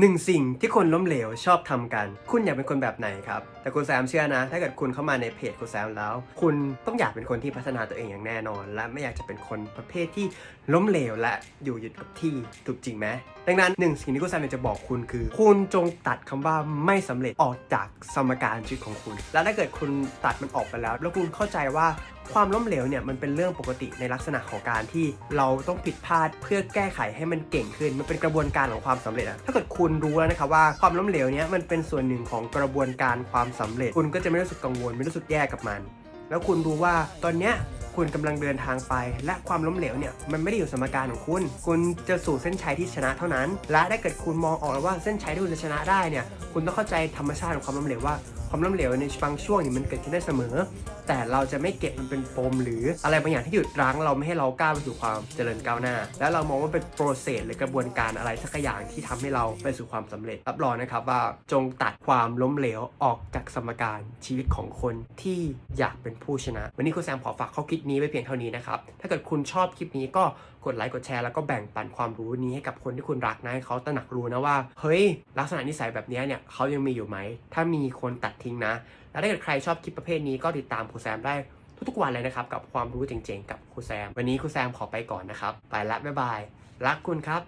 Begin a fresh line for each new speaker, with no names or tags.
หนึ่งสิ่งที่คนล้มเหลวชอบทำกัน คุณอยากเป็นคนแบบไหนครับ แต่คุณแซมเชื่อนะ ถ้าเกิดคุณเข้ามาในเพจคุณแซมแล้ว คุณต้องอยากเป็นคนที่พัฒนาตัวเองอย่างแน่นอน และไม่อยากจะเป็นคนประเภทที่ล้มเหลวและอยู่หยุดกับที่ถูกจริงไหมดังนั้นหนึ่งสิ่งที่คุณแซมอยากจะบอกคุณคือ คุณจงตัดคำว่าไม่สำเร็จออกจากสมการชีวิตของคุณ และถ้าเกิดคุณตัดมันออกไปแล้ว แล้วคุณเข้าใจว่า ความล้มเหลวเนี่ยมันเป็นเรื่องปกติในลักษณะของการที่เราต้องผิดพลาดเพื่อแก้ไขให้มันเก่งขึ้น มันเป็นกระบวนการของความสำเร็จอะถ้าเกิดคุณรู้แล้วนะครับว่าความล้มเหลวเนี่ยมันเป็นส่วนหนึ่งของกระบวนการความสำเร็จ คุณก็จะไม่รู้สึกกังวลไม่รู้สึกแย่กับมัน แล้วคุณรู้ว่าตอนเนี้ย คุณกำลังเดินทางไป และความล้มเหลวเนี่ยมันไม่ได้อยู่สมการของคุณ คุณจะสู่เส้นชัยที่ชนะเท่านั้น และถ้าเกิดคุณมองออกแล้วว่าเส้นชัยที่คุณจะชนะได้เนี่ยคุณต้องเข้าใจธรรมชาติของความล้มเหลวว่าความล้มเหลวในบางช่วงนี่มันเกิดขึ้นได้เสมอ แต่เราจะไม่เก็บมันเป็นปมหรืออะไรบางอย่างที่หยุดรั้งเราไม่ให้เราก้าวไปสู่ความเจริญก้าวหน้า แล้วเรามองว่าเป็นโปรเซสหรือกระบวนการอะไรสักอย่างที่ทำให้เราไปสู่ความสำเร็จ รับรองนะครับว่าจงตัดความล้มเหลวออกจากสมการชีวิตของคนที่อยากเป็นผู้ชนะ วันนี้คุณแซมขอฝากข้อคิดนี้ไว้เพียงเท่านี้นะครับ ถ้าเกิดคุณชอบคลิปนี้ก็กดไลค์กดแชร์แล้วก็แบ่งปันความรู้นี้ให้กับคนที่คุณรักนะให้เขาตระหนักรู้นะว่า เฮ้ย ลักษณะนิสัยแบบนี้เนี่ยเขายังมีอยู่ไหม ถ้ามีคนตัดทิ้งนะ แล้วถ้าเกิดใครชอบคลิปประเภทนี้ก็ติดตามครูแซมได้ทุกๆวันเลยนะครับกับความรู้เจ๋งๆ กับครูแซม วันนี้ครูแซมขอไปก่อนนะครับ ไปละบ๊ายบาย รักคุณครับ